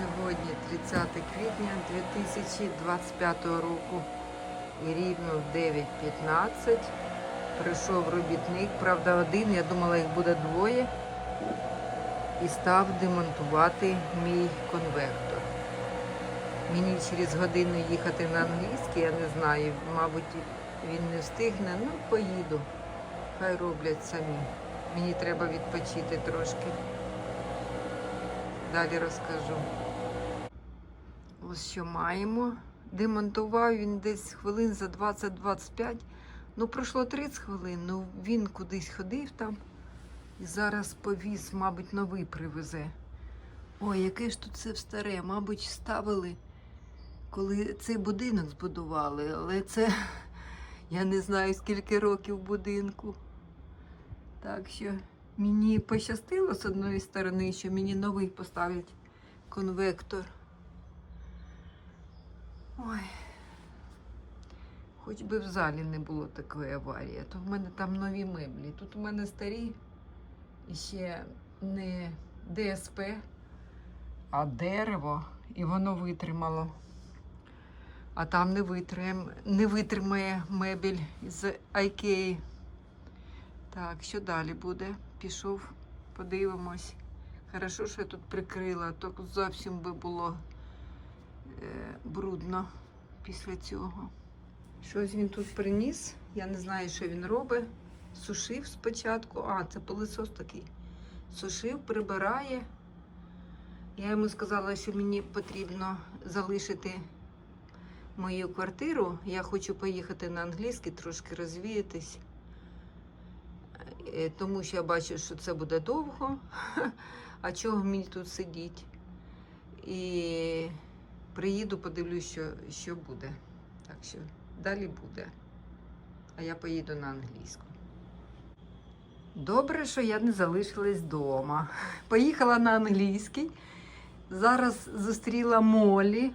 Сьогодні 30 квітня 2025 року і рівно в 9.15 прийшов робітник, правда один, я думала їх буде двоє, і став демонтувати мій конвектор. Мені через годину їхати на англійський, я не знаю, мабуть, він не встигне, ну поїду. Хай роблять самі. Мені треба відпочити трошки. Далі розкажу. Ось що маємо. Демонтував він десь хвилин за 20-25. Ну, пройшло 30 хвилин, ну він кудись ходив там і зараз повіз, мабуть, новий привезе. Ой, яке ж тут це старе, мабуть, ставили, коли цей будинок збудували, але це я не знаю скільки років будинку. Так що мені пощастило з одної сторони, що мені новий поставлять конвектор. Ой. Хоч би в залі не було такої аварії, то в мене там нові меблі. Тут у мене старі ще не ДСП, а дерево, і воно витримало. А там не витримає, не витримає мебель з Айкеї. Так, що далі буде? Пішов, подивимось. Хорошо, що я тут прикрила, то зовсім би було брудно після цього. Щось він тут приніс. Я не знаю, що він робить. Сушив спочатку. А, це пилисос такий. Сушив, прибирає. Я йому сказала, що мені потрібно залишити мою квартиру. Я хочу поїхати на англійський, трошки розвіятись. Е, Тому що я бачу, що це буде довго. А чого мені тут сидіти? І приїду, подивлюсь, що, що буде. Так що далі буде. А я поїду на англійську. Добре, що я не залишилась вдома. Поїхала на англійський. Зараз зустріла Молі.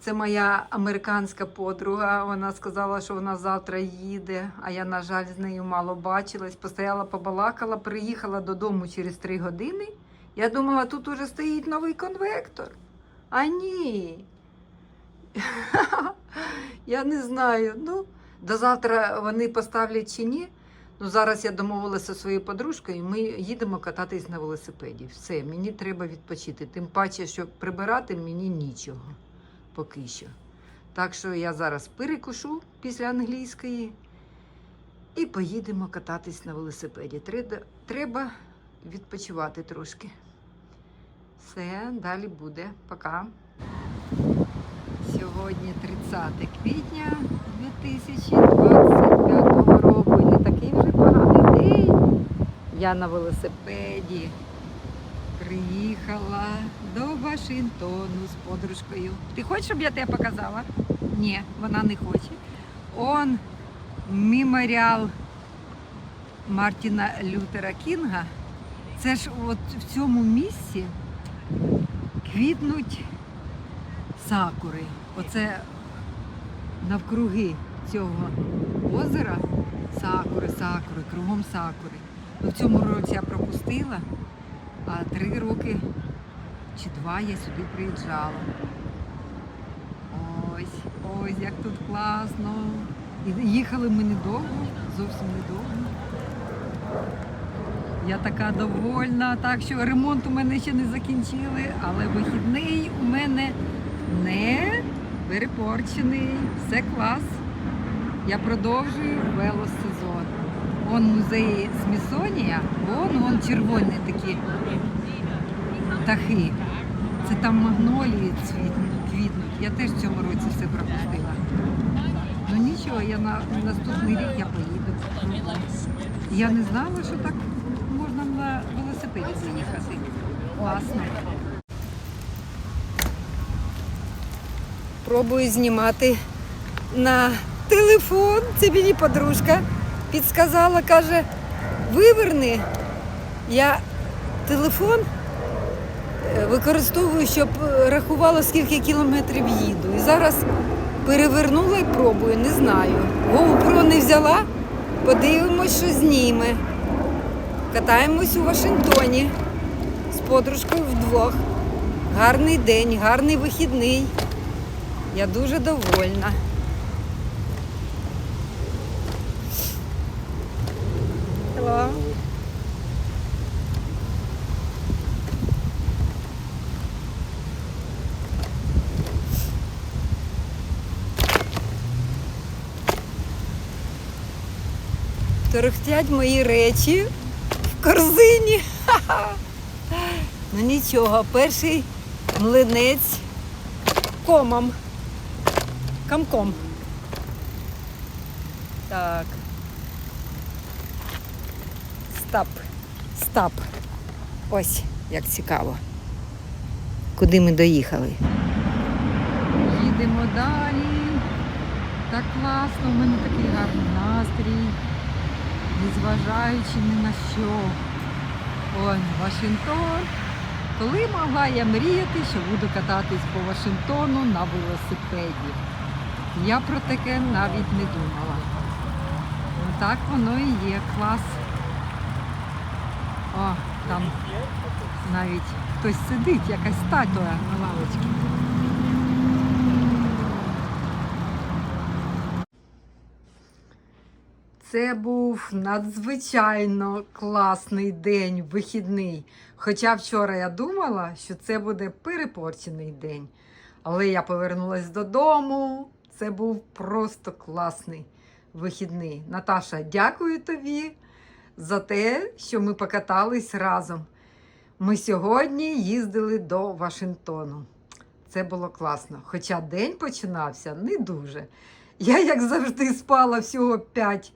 Це моя американська подруга. Вона сказала, що вона завтра їде, а я, на жаль, з нею мало бачилась. Постояла, побалакала, приїхала додому через три години. Я думала, тут уже стоїть новий конвектор. А ні. Я не знаю. Ну, до завтра вони поставлять чи ні. Ну, зараз я домовилася зі своєю подружкою, і ми їдемо кататись на велосипеді. Все, мені треба відпочити. Тим паче, що прибирати мені нічого поки що. Так що я зараз перекушу після англійської і поїдемо кататись на велосипеді. Треба, відпочивати трошки. Все, далі буде. Пока. Сьогодні 30 квітня 2025 року. І не такий вже поганий день. Я на велосипеді приїхала до Вашингтону з подружкою. Ти хочеш, щоб я тебе показала? Ні, вона не хоче. Он меморіал Мартіна Лютера Кінга. Це ж от в цьому місці квітнуть сакури. Оце навкруги цього озера сакури, сакури, кругом сакури. Ну, в цьому році я пропустила, а три роки чи два я сюди приїжджала. Ось, ось як тут класно. І їхали ми недовго, зовсім недовго. Я така довольна, так що ремонт у мене ще не закінчили, але вихідний у мене не перепорчений. Все клас. Я продовжую велосезон. Вон музей Смісонія, вон, вон червоні такі птахи. Це там магнолії квітнуть. Я теж в цьому році все пропустила. Ну нічого, я на наступний рік я поїду. Я не знала, що так велосипеді заїхати. Класно. Пробую знімати на телефон. Це мені подружка підсказала, каже, виверни. Я телефон е, використовую, щоб рахувала, скільки кілометрів їду. І зараз перевернула і пробую, не знаю. GoPro не взяла, подивимось, що зніме. Катаємось у Вашингтоні з подружкою вдвох. Гарний день, гарний вихідний. Я дуже довольна. Hello. Торохтять мої речі в корзині. Ха-ха. Ну нічого, перший млинець комом. Комком. Так. Стап. Стап. Ось як цікаво. Куди ми доїхали? Їдемо далі. Так класно, у мене такий гарний настрій, незважаючи ні на що. Ой, Вашингтон. Коли могла я мріяти, що буду кататись по Вашингтону на велосипеді? Я про таке навіть не думала. Так воно і є, клас. О, там навіть хтось сидить, якась статуя на лавочці. Це був надзвичайно класний день, вихідний. Хоча вчора я думала, що це буде перепорчений день. Але я повернулася додому. Це був просто класний вихідний. Наташа, дякую тобі за те, що ми покатались разом. Ми сьогодні їздили до Вашингтону. Це було класно. Хоча день починався не дуже. Я, як завжди, спала всього 5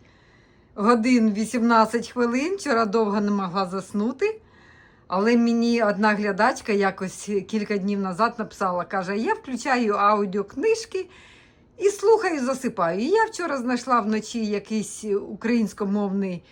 годин 18 хвилин. Вчора довго не могла заснути. Але мені одна глядачка якось кілька днів назад написала, каже: я включаю аудіокнижки і слухаю, засипаю. І я вчора знайшла вночі якийсь українськомовний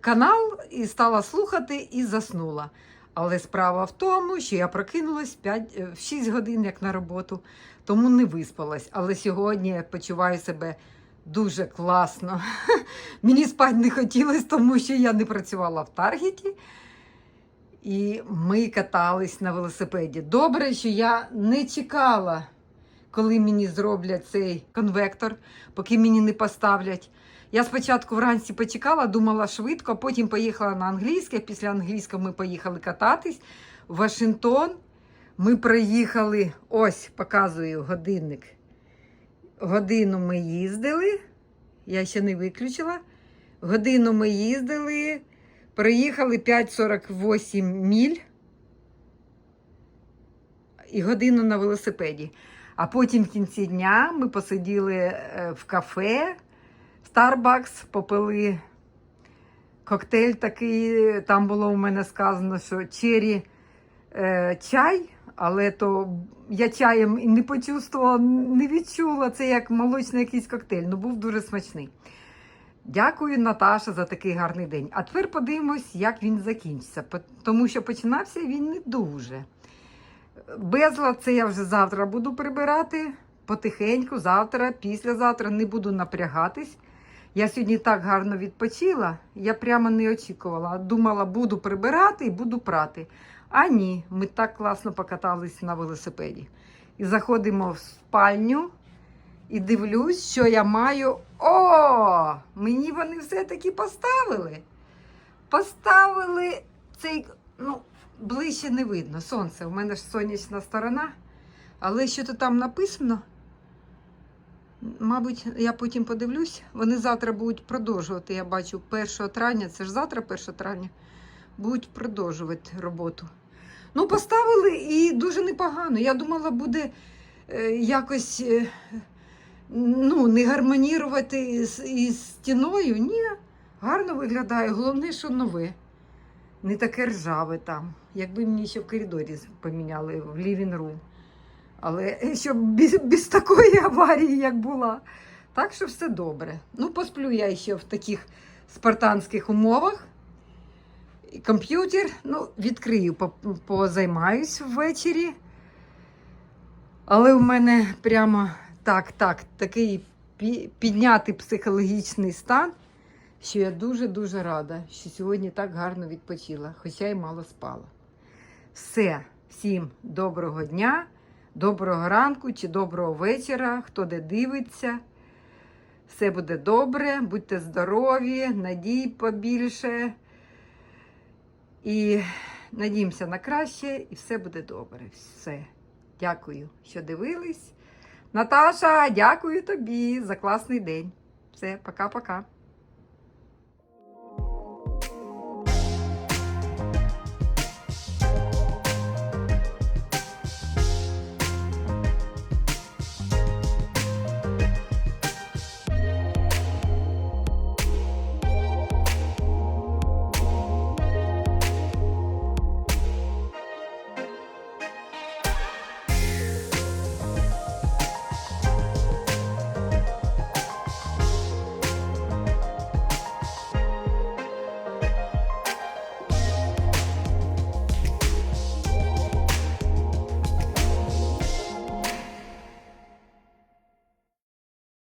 канал і стала слухати і заснула. Але справа в тому, що я прокинулась 5, в 6 годин як на роботу, тому не виспалась. Але сьогодні я почуваю себе дуже класно. Мені спати не хотілося, тому що я не працювала в Таргеті. І ми катались на велосипеді. Добре, що я не чекала, коли мені зроблять цей конвектор, поки мені не поставлять. Я спочатку вранці почекала, думала швидко, потім поїхала на англійське. Після англійського ми поїхали кататись в Вашингтон. Ми проїхали, ось показую годинник. Годину ми їздили. Я ще не виключила. Годину ми їздили. Проїхали 5,48 міль і годину на велосипеді. А потім в кінці дня ми посиділи е, в кафе Starbucks, попили коктейль такий. Там було у мене сказано, що чері е, чай, але то я чаєм не почувствувала, не відчула це як молочний якийсь коктейль. Ну був дуже смачний. Дякую, Наташа, за такий гарний день. А тепер подивимось, як він закінчиться, тому що починався він не дуже. Безлад це я вже завтра буду прибирати потихеньку, завтра, післязавтра не буду напрягатись. Я сьогодні так гарно відпочила, я прямо не очікувала. Думала, буду прибирати і буду прати. А ні, ми так класно покатались на велосипеді. І заходимо в спальню і дивлюсь, що я маю. О! Мені вони все-таки поставили. Поставили цей, ну, ближче не видно. Сонце. У мене ж сонячна сторона. Але що то там написано? Мабуть, я потім подивлюсь. Вони завтра будуть продовжувати. Я бачу 1 травня, це ж завтра 1 травня, будуть продовжувати роботу. Ну, поставили і дуже непогано. Я думала, буде е, якось е, ну, не гармонірувати з, із стіною. Ні, гарно виглядає. Головне, що нове. Не таке ржаве там. Якби мені ще в коридорі поміняли в room. Але е, щоб без, без такої аварії, як була. Так що все добре. Ну, посплю я ще в таких спартанських умовах. Комп'ютер, ну, відкрию, по- позаймаюсь ввечері. Але в мене прямо так, так, такий піднятий психологічний стан, що я дуже-дуже рада, що сьогодні так гарно відпочила, хоча й мало спала. Все. Всім доброго дня, доброго ранку чи доброго вечора, хто де дивиться. Все буде добре, будьте здорові, надій побільше. І надіємося на краще, і все буде добре. Все. Дякую, що дивились. Наташа, дякую тобі за класний день. Все, пока-пока.